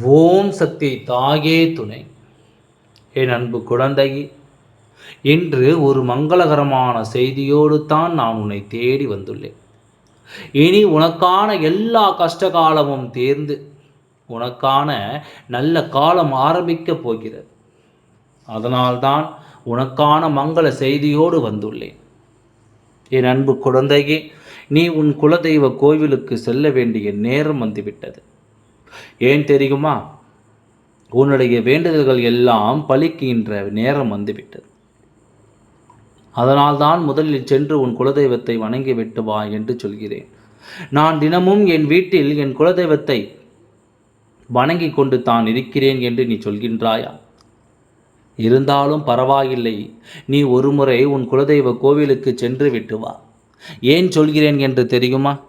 ஓம் சக்தி தாயே துணை. என் அன்பு குழந்தை இன்று ஒரு மங்களகரமான செய்தியோடு தான் நான் உன்னை தேடி வந்துள்ளேன். இனி உனக்கான எல்லா கஷ்டகாலமும் தேர்ந்து உனக்கான நல்ல காலம் ஆரம்பிக்கப் போகிறது. அதனால்தான் உனக்கான மங்கள செய்தியோடு வந்துள்ளேன். என் அன்பு குழந்தையே நீ உன் குலதெய்வ கோவிலுக்கு செல்ல வேண்டிய நேரம் வந்துவிட்டது. ஏன் தெரியுமா? உன்னுடைய வேண்டுதல்கள் எல்லாம் பலிக்கின்ற நேரம் வந்துவிட்டது. அதனால்தான் முதலில் சென்று உன் குலதெய்வத்தை வணங்கி விட்டு வா என்று சொல்கிறேன். நான் தினமும் என் வீட்டில் என் குலதெய்வத்தை வணங்கி கொண்டு தான் இருக்கிறேன் என்று நீ சொல்கின்றாயா? இருந்தாலும் பரவாயில்லை. நீ ஒருமுறை உன் குலதெய்வ கோவிலுக்கு சென்று விட்டு வா. ஏன் சொல்கிறேன் என்று தெரியுமா?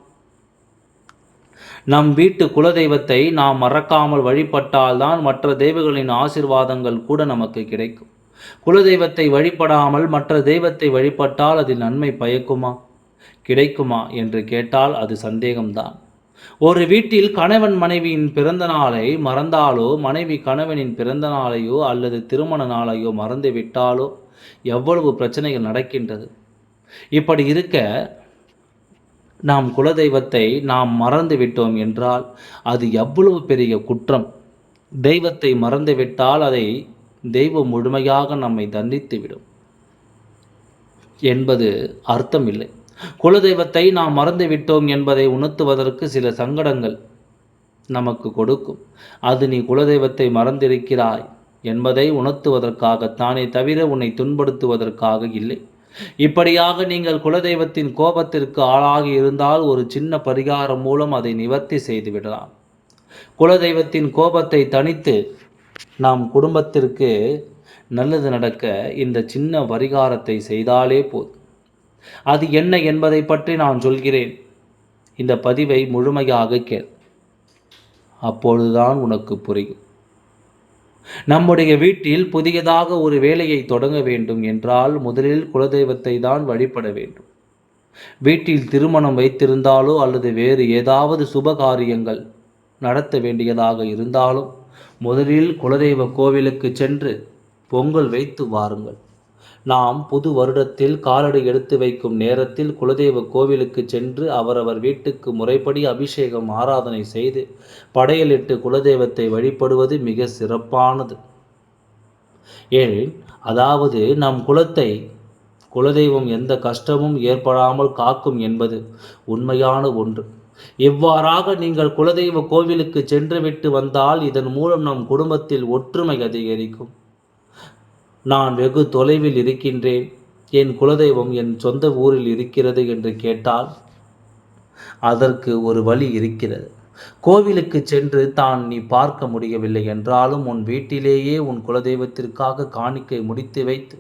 நம் வீட்டு குலதெய்வத்தை நாம் மறக்காமல் வழிபட்டால்தான் மற்ற தெய்வங்களின் ஆசிர்வாதங்கள் கூட நமக்கு கிடைக்கும். குலதெய்வத்தை வழிபடாமல் மற்ற தெய்வத்தை வழிபட்டால் அதில் நன்மை பயக்குமா? கிடைக்குமா என்று கேட்டால் அது சந்தேகம்தான். ஒரு வீட்டில் கணவன் மனைவியின் பிறந்த நாளை மறந்தாலோ மனைவி கணவனின் பிறந்த நாளையோ அல்லது திருமண நாளையோ மறந்து விட்டாலோ எவ்வளவு பிரச்சனைகள் நடக்கின்றது. இப்படி இருக்க நாம் குலதெய்வத்தை நாம் மறந்து விட்டோம் என்றால் அது எவ்வளவு பெரிய குற்றம். தெய்வத்தை மறந்துவிட்டால் அதை தெய்வம் முழுமையாக நம்மை தண்டித்துவிடும் என்பது அர்த்தம் இல்லை குலதெய்வத்தை நாம் மறந்து விட்டோம் என்பதை உணர்த்துவதற்கு சில சங்கடங்கள் நமக்கு கொடுக்கும். அது நீ குலதெய்வத்தை மறந்திருக்கிறாய் என்பதை உணர்த்துவதற்காகத்தானே தவிர உன்னை துன்படுத்துவதற்காக இல்லை. இப்படியாக நீங்கள் குலதெய்வத்தின் கோபத்திற்கு ஆளாகி இருந்தால் ஒரு சின்ன பரிகாரம் மூலம் அதை நிவர்த்தி செய்து விடலாம் குலதெய்வத்தின் கோபத்தை தனித்து நாம் குடும்பத்திற்கு நல்லது நடக்க இந்த சின்ன பரிகாரத்தை செய்தாலே போதும். அது என்ன என்பதை பற்றி நான் சொல்கிறேன். இந்த பதிவை முழுமையாக கேள். அப்பொழுதுதான் உனக்கு புரியும். நம்முடைய வீட்டில் புதியதாக ஒரு வேலையை தொடங்க வேண்டும் என்றால் முதலில் குலதெய்வத்தை தான் வழிபட வேண்டும். வீட்டில் திருமணம் வைத்திருந்தாலோ அல்லது வேறு ஏதாவது சுப காரியங்கள் நடத்த வேண்டியதாக இருந்தாலும் முதலில் குலதெய்வ கோவிலுக்கு சென்று பொங்கல் வைத்து வாருங்கள். நாம் புது வருடத்தில் காலடி எடுத்து வைக்கும் நேரத்தில் குலதெய்வ கோவிலுக்கு சென்று அவரவர் வீட்டுக்கு முறைப்படி அபிஷேகம் ஆராதனை செய்து படையலிட்டு குலதெய்வத்தை வழிபடுவது மிக சிறப்பானது. ஏன் அதாவது நம் குலத்தை குலதெய்வம் எந்த கஷ்டமும் ஏற்படாமல் காக்கும் என்பது உண்மையான ஒன்று. இவ்வாறாக நீங்கள் குலதெய்வ கோவிலுக்கு சென்றுவிட்டு வந்தால் இதன் மூலம் நம் குடும்பத்தில் ஒற்றுமை அதிகரிக்கும். நான் வெகு தொலைவில் இருக்கின்றேன். என் குலதெய்வம் என் சொந்த ஊரில் இருக்கிறது என்று கேட்டால் அதற்கு ஒரு வழி இருக்கிறது. கோவிலுக்கு சென்று தான் நீ பார்க்க முடியவில்லை என்றாலும் உன் வீட்டிலேயே உன் குலதெய்வத்திற்காக காணிக்கை முடித்து வைத்து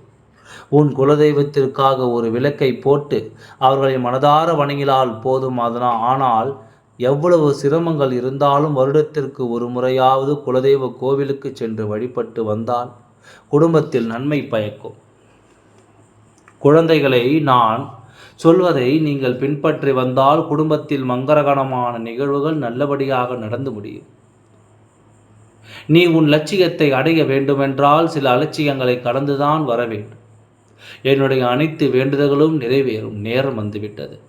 உன் குலதெய்வத்திற்காக ஒரு விளக்கை போட்டு அவர்களை மனதார வணங்கினால் போதும் அதனால் ஆனால் எவ்வளவு சிரமங்கள் இருந்தாலும் வருடத்திற்கு ஒரு முறையாவது குலதெய்வ கோவிலுக்கு சென்று வழிபட்டு வந்தால் குடும்பத்தில் நன்மை பயக்கும். குழந்தைகளை நான் சொல்வதை நீங்கள் பின்பற்றி வந்தால் குடும்பத்தில் மங்களகரமான நிகழ்வுகள் நல்லபடியாக நடந்து முடியும். நீ உன் லட்சியத்தை அடைய வேண்டுமென்றால் சில அலட்சியங்களை கடந்துதான் வர வேண்டும். என்னுடைய அனைத்து வேண்டுதல்களும் நிறைவேறும். நேரம் வந்துவிட்டது.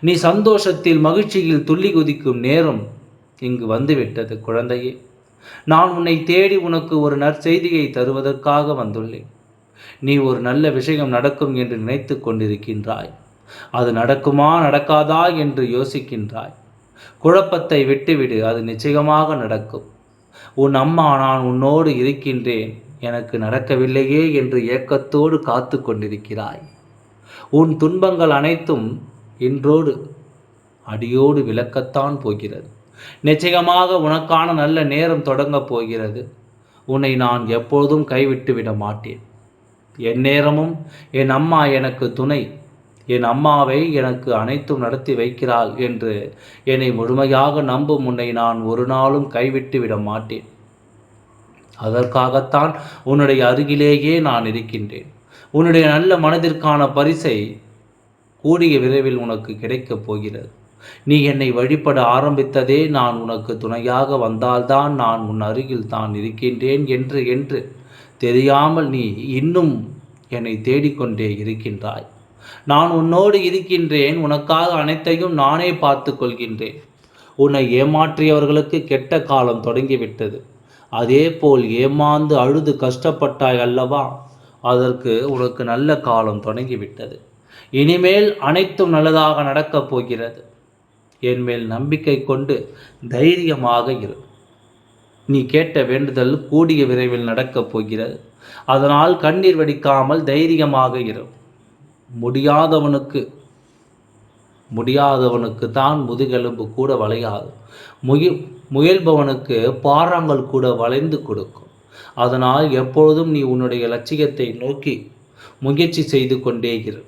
நீ சந்தோஷத்தில் மகிழ்ச்சியில் துள்ளி குதிக்கும் நேரம் இங்கு வந்துவிட்டது குழந்தையே. நான் உன்னை தேடி உனக்கு ஒரு நற்செய்தியை தருவதற்காக வந்துள்ளேன். நீ ஒரு நல்ல விஷயம் நடக்கும் என்று நினைத்து கொண்டிருக்கின்றாய். அது நடக்குமா நடக்காதா என்று யோசிக்கின்றாய். குழப்பத்தை விட்டுவிடு அது நிச்சயமாக நடக்கும். உன் அம்மா நான் உன்னோடு இருக்கின்றேன் எனக்கு நடக்கவில்லையே என்று ஏக்கத்தோடு காத்து கொண்டிருக்கிறாய். உன் துன்பங்கள் அனைத்தும் இன்றோடு அடியோடு விளக்கத்தான் போகிறது. நிச்சயமாக உனக்கான நல்ல நேரம் தொடங்கப் போகிறது. உன்னை நான் எப்போதும் கைவிட்டு விட மாட்டேன். என் நேரமும் என் அம்மா எனக்கு துணை. என் அம்மாவை எனக்கு அனைத்தும் நடத்தி வைக்கிறாள் என்று என்னை முழுமையாக நம்பும் உன்னை நான் ஒரு நாளும் கைவிட்டு விட மாட்டேன். அதற்காகத்தான் உன்னுடைய அருகிலேயே நான் இருக்கின்றேன். உன்னுடைய நல்ல மனதிற்கான பரிசை கூடிய விரைவில் உனக்கு கிடைக்கப் போகிறது. நீ என்னை வழிபட ஆரம்பித்ததே நான் உனக்கு துணையாக வந்தால்தான் நான் உன் அருகில் தான் இருக்கின்றேன் என்று என்று தெரியாமல் நீ இன்னும் என்னை தேடிக்கொண்டே இருக்கின்றாய். நான் உன்னோடு இருக்கின்றேன். உனக்காக அனைத்தையும் நானே பார்த்து கொள்கின்றேன். உன்னை ஏமாற்றியவர்களுக்கு கெட்ட காலம் தொடங்கிவிட்டது. அதே போல் ஏமாந்து அழுது கஷ்டப்பட்டாய் அல்லவா? அதற்கு உனக்கு நல்ல காலம் தொடங்கிவிட்டது. இனிமேல் அனைத்தும் நல்லதாக நடக்கப் போகிறது. என் மேல் நம்பிக்கை கொண்டு தைரியமாக இரு. நீ கேட்ட வேண்டுதல் கூடிய விரைவில் நடக்கப் போகிறது. அதனால் கண்ணீர் வடிக்காமல் தைரியமாக இரு. முடியாதவனுக்கு முடியாதவனுக்கு தான் முதுகெலும்பு கூட வளையாது. முயல் முயல்பவனுக்கு பாறாங்கள் கூட வளைந்து கொடுக்கும். அதனால் எப்பொழுதும் நீ உன்னுடைய லட்சியத்தை நோக்கி முயற்சி செய்து கொண்டே இரு.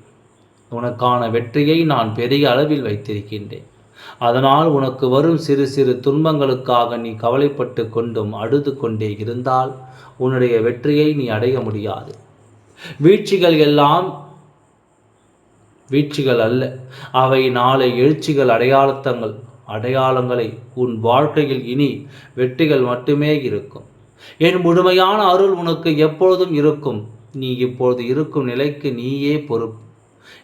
உனக்கான வெற்றியை நான் பெரிய அளவில் வைத்திருக்கின்றேன். அதனால் உனக்கு வரும் சிறு சிறு துன்பங்களுக்காக நீ கவலைப்பட்டு கொண்டும் அழுது கொண்டே இருந்தால் உன்னுடைய வெற்றியை நீ அடைய முடியாது. வீழ்ச்சிகள் எல்லாம் வீழ்ச்சிகள் அல்ல. அவை நாளை எழுச்சிகள் அடையாளத்தங்கள் அடையாளங்களை உன் வாழ்க்கையில் இனி வெற்றிகள் மட்டுமே இருக்கும். என் முழுமையான அருள் உனக்கு எப்பொழுதும் இருக்கும். நீ இப்பொழுது இருக்கும் நிலைக்கு நீயே பொறுப்பு.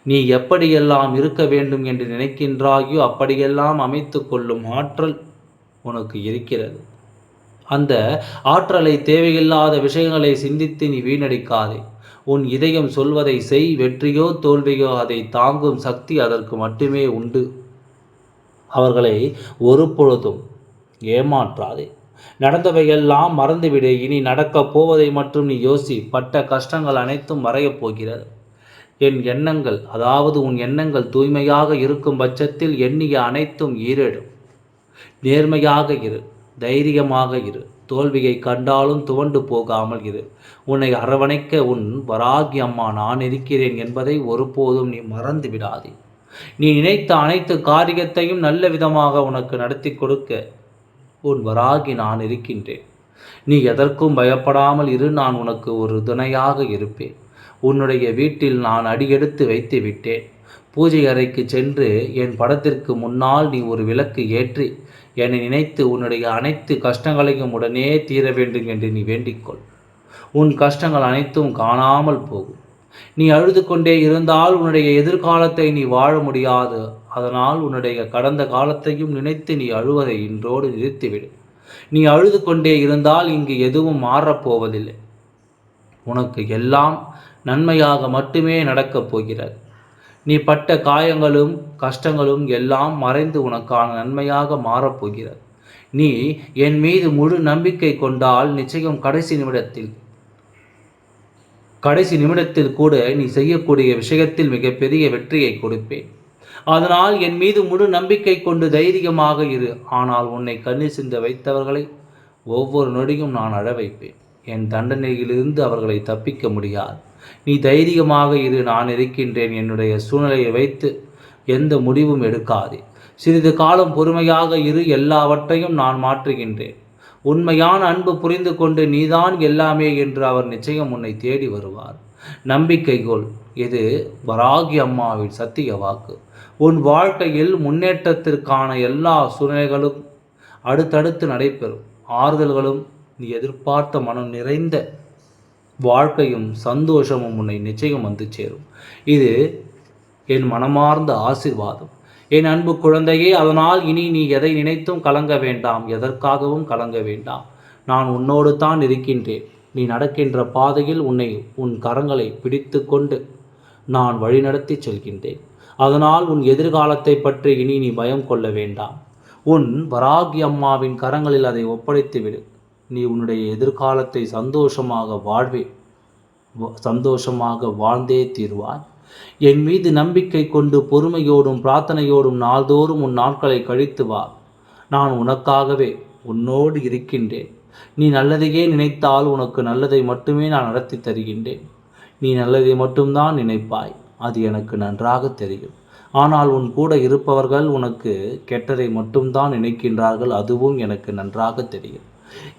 நீ எப்படியெல்லாம் இருக்க வேண்டும் என்று நினைக்கின்றாயோ அப்படியெல்லாம் அமைத்து கொள்ளும் ஆற்றல் உனக்கு இருக்கிறது. அந்த ஆற்றலை தேவையில்லாத விஷயங்களை சிந்தித்து நீ வீணடிக்காதே. உன் இதயம் சொல்வதை செய் வெற்றியோ தோல்வியோ அதை தாங்கும் சக்தி அதற்கு மட்டுமே உண்டு. அவர்களை ஒரு பொழுதும் ஏமாற்றாதே. நடந்தவையெல்லாம் மறந்துவிடு. இனி நடக்கப் போவதை மட்டும் நீ யோசி. பட்ட கஷ்டங்கள் அனைத்தும் மறையப் போகிறது. என் எண்ணங்கள் அதாவது உன் எண்ணங்கள் தூய்மையாக இருக்கும் பட்சத்தில் எண்ணிய அனைத்தும் ஈரேடும். நேர்மையாக இரு தைரியமாக இரு தோல்வியை கண்டாலும் துவண்டு போகாமல் இரு. உன்னை அரவணைக்க உன் வராகி அம்மா நான் இருக்கிறேன் என்பதை ஒருபோதும் நீ மறந்து விடாதே. நீ நினைத்த அனைத்து காரியத்தையும் நல்ல விதமாக உனக்கு நடத்தி கொடுக்க உன் வராகி நான் இருக்கின்றேன். நீ எதற்கும் பயப்படாமல் இரு நான் உனக்கு ஒரு துணையாக இருப்பேன். உன்னுடைய வீட்டில் நான் அடியெடுத்து வைத்து விட்டேன் பூஜை அறைக்கு சென்று என் படத்திற்கு முன்னால் நீ ஒரு விளக்கு ஏற்றி என்னை நினைத்து உன்னுடைய அனைத்து கஷ்டங்களையும் உடனே தீர வேண்டும் என்று நீ வேண்டிக்கொள். உன் கஷ்டங்கள் அனைத்தும் காணாமல் போகும். நீ அழுது கொண்டே இருந்தால் உன்னுடைய எதிர்காலத்தை நீ வாழ முடியாது. அதனால் உன்னுடைய கடந்த காலத்தையும் நினைத்து நீ அழுவதை இன்றோடு நிறுத்திவிடு. நீ அழுது கொண்டே இருந்தால் இங்கு எதுவும் மாறப்போவதில்லை. உனக்கு எல்லாம் நன்மையாக மட்டுமே நடக்கப் போகிறது நீ பட்ட காயங்களும் கஷ்டங்களும் எல்லாம் மறைந்து உனக்கான நன்மையாக மாறப்போகிறது நீ என் மீது முழு நம்பிக்கை கொண்டால் நிச்சயம் கடைசி நிமிடத்தில் கடைசி நிமிடத்தில் கூட நீ செய்யக்கூடிய விஷயத்தில் மிகப்பெரிய வெற்றியை கொடுப்பேன். அதனால் என் மீது முழு நம்பிக்கை கொண்டு தைரியமாக இரு. ஆனால் உன்னை கண்ணீர் சிந்த வைத்தவர்களை ஒவ்வொரு நொடியும் நான் அழ வைப்பேன். என் தண்டனையிலிருந்து அவர்களை தப்பிக்க முடியாது. நீ தைரியமாக இரு நான் இருக்கின்றேன். என்னுடைய சூழ்நிலையை வைத்து எந்த முடிவும் எடுக்காதே. சிறிது காலம் பொறுமையாக இரு எல்லாவற்றையும் நான் மாற்றுகின்றேன். உண்மையான அன்பு புரிந்து கொண்டு நீதான் எல்லாமே என்று அவர் நிச்சயம் உன்னை தேடி வருவார். நம்பிக்கைகோள் இது வராகி அம்மாவின் சத்திய வாக்கு. உன் வாழ்க்கையில் முன்னேற்றத்திற்கான எல்லா சூழ்நிலைகளும் அடுத்தடுத்து நடைபெறும். ஆறுதல்களும் நீ எதிர்பார்த்த மனம் நிறைந்த வாழ்க்கையும் சந்தோஷமும் உன்னை நிச்சயம் வந்து சேரும். இது என் மனமார்ந்த ஆசிர்வாதம். என் அன்பு குழந்தையே அதனால் இனி நீ எதை நினைத்தும் கலங்க வேண்டாம் எதற்காகவும் கலங்க வேண்டாம். நான் உன்னோடு தான் இருக்கின்றேன். நீ நடக்கின்ற பாதையில் உன்னை உன் கரங்களை பிடித்து கொண்டு நான் வழிநடத்தி செல்கின்றேன். அதனால் உன் எதிர்காலத்தை பற்றி இனி நீ பயம் கொள்ள வேண்டாம். உன் வராகி அம்மாவின் கரங்களில் அதை ஒப்படைத்து விடு நீ உன்னுடைய எதிர்காலத்தை சந்தோஷமாக வாழ்வே. சந்தோஷமாக வாழ்ந்தே தீர்வாய். என் மீது நம்பிக்கை கொண்டு பொறுமையோடும் பிரார்த்தனையோடும் நாள்தோறும் உன் நாட்களை கழித்து வா. நான் உனக்காகவே உன்னோடு இருக்கின்றேன். நீ நல்லதையே நினைத்தால் உனக்கு நல்லதை மட்டுமே நான் நடத்தி தருகின்றேன். நீ நல்லதை மட்டும்தான் நினைப்பாய். அது எனக்கு நன்றாக தெரியும். ஆனால் உன் கூட இருப்பவர்கள் உனக்கு கெட்டதை மட்டும்தான் நினைக்கின்றார்கள். அதுவும் எனக்கு நன்றாக தெரியும்.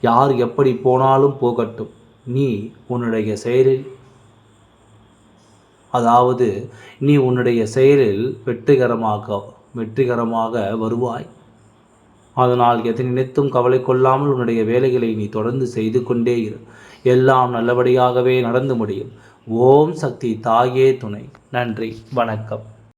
யார் எப்படி போனாலும் போகட்டும். நீ உன்னுடைய செயலில் அதாவது நீ உன்னுடைய செயலில் வெற்றிகரமாக வெற்றிகரமாக வருவாய். அதனால் எதை நினைத்தும் கவலை கொள்ளாமல் உன்னுடைய வேலைகளை நீ தொடர்ந்து செய்து கொண்டே இரு. எல்லாம் நல்லபடியாகவே நடந்து முடியும். ஓம் சக்தி தாயே துணை. நன்றி. வணக்கம்.